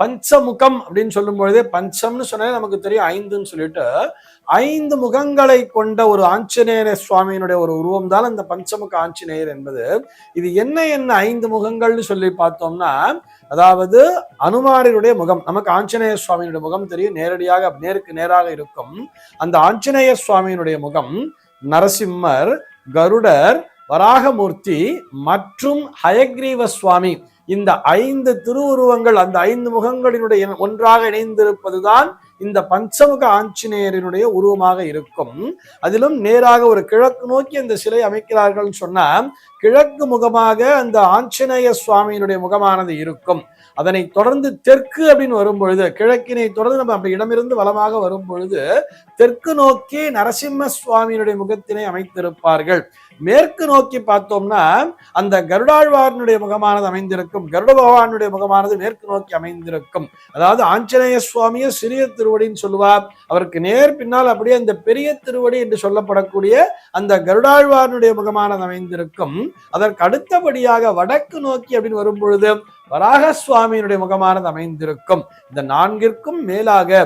பஞ்சமுகம் அப்படின்னு சொல்லும் பொழுதே பஞ்சம்னு சொன்னாலே நமக்கு தெரியும் ஐந்துன்னு சொல்லிட்டு ஐந்து முகங்களை கொண்ட ஒரு ஆஞ்சநேயர் சுவாமியினுடைய ஒரு உருவம் தான் அந்த பஞ்சமுக ஆஞ்சநேயர் என்பது. இது என்ன என்ன ஐந்து முகங்கள்னு சொல்லி பார்த்தோம்னா அதாவது அனுமாரினுடைய முகம் நமக்கு ஆஞ்சநேய சுவாமியினுடைய முகம் தெரியும் நேரடியாக நேருக்கு நேராக இருக்கும். அந்த ஆஞ்சநேய சுவாமியினுடைய முகம் நரசிம்மர் கருடர் வராகமூர்த்தி மற்றும் ஹயக்ரீவ சுவாமி இந்த ஐந்து திருவுருவங்கள் அந்த ஐந்து முகங்களினுடைய ஒன்றாக இணைந்திருப்பதுதான் இந்த பஞ்சமுக ஆஞ்சநேயரினுடைய உருவமாக இருக்கும். அதிலும் நேராக ஒரு கிழக்கு நோக்கி அந்த சிலை அமைக்கிறார்கள் சொன்னா கிழக்கு முகமாக அந்த ஆஞ்சநேய சுவாமியினுடைய முகமானது இருக்கும். அதனை தொடர்ந்து தெற்கு அப்படின்னு வரும் பொழுது கிழக்கினை தொடர்ந்து நம்ம அப்படி இடமிருந்து வளமாக வரும் பொழுது தெற்கு நோக்கி நரசிம்ம சுவாமியினுடைய முகத்தினை அமைத்திருப்பார்கள். மேற்கு நோக்கி பார்த்தோம்னா அந்த கருடாழ்வாரனுடைய முகமானது அமைந்திருக்கும் கருட பகவானுடைய முகமானது மேற்கு நோக்கி அமைந்திருக்கும். அதாவது ஆஞ்சநேய சுவாமியை சிறிய திருவடின்னு சொல்லுவார். அவருக்கு நேர் பின்னால் அப்படியே அந்த பெரிய திருவடி என்று சொல்லப்படக்கூடிய அந்த கருடாழ்வாரனுடைய முகமானது அமைந்திருக்கும். அதற்கு அடுத்தபடியாக வடக்கு நோக்கி அப்படின்னு வரும் பொழுது வராக சுவாமியினுடைய முகமானது அமைந்திருக்கும். இந்த நான்கிற்கும் மேலாக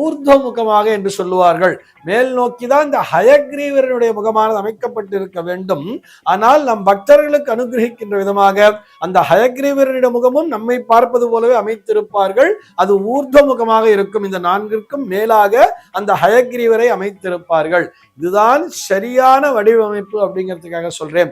ஊர்துவ முகமாக என்று சொல்லுவார்கள். மேல் நோக்கிதான் இந்த ஹயக்ரீவரனுடைய முகமானது அமைக்கப்பட்டிருக்க வேண்டும். ஆனால் நம் பக்தர்களுக்கு அனுகிரகிக்கின்ற விதமாக அந்த ஹயக்ரீவரனுடைய முகமும் நம்மை பார்ப்பது போலவே அமைத்திருப்பார்கள். அது ஊர்துவ முகமாக இருக்கும். இந்த நான்கிற்கும் மேலாக அந்த ஹயக்ரீவரை அமைத்திருப்பார்கள். இதுதான் சரியான வடிவமைப்பு அப்படிங்கிறதுக்காக சொல்றேன்.